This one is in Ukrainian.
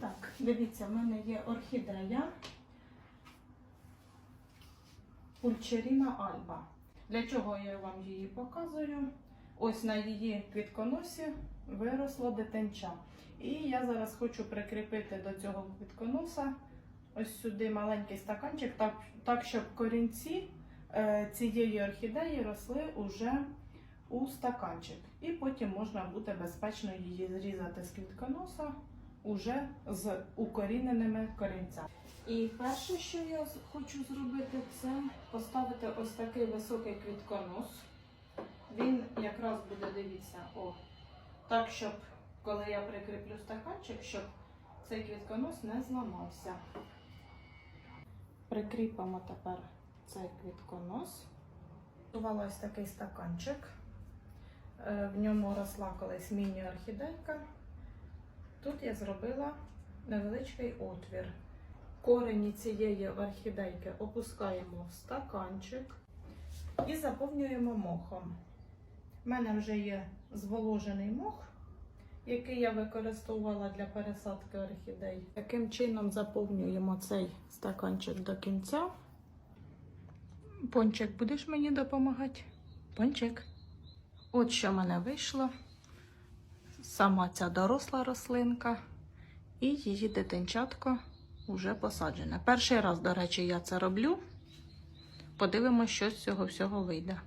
Так, дивіться, в мене є орхідея Пульчеріна Альба. Для чого я вам її показую? Ось на її квітконосі виросло дитинча. І я зараз хочу прикріпити до цього квітконоса ось сюди маленький стаканчик, так, так щоб корінці е, цієї орхідеї росли уже у стаканчик. І потім можна буде безпечно її зрізати з квітконоса уже з укоріненими корінцями. І перше, що я хочу зробити, це поставити ось такий високий квітконос. Він якраз буде, дивіться, о, так, щоб коли я прикріплю стаканчик, щоб цей квітконос не зламався. Прикріпимо тепер цей квітконос. Готувала ось такий стаканчик. Е, В ньому росла колись міні-орхідейка. Тут я зробила невеличкий отвір. Корені цієї орхідейки опускаємо в стаканчик і заповнюємо мохом. У мене вже є зволожений мох, який я використовувала для пересадки орхідей. Таким чином заповнюємо цей стаканчик до кінця. Пончик, будеш мені допомагати? Пончик. От що в мене вийшло. Сама ця доросла рослинка і її дитинчатко вже посаджене. Перший раз, до речі, я це роблю. Подивимося, що з цього всього вийде.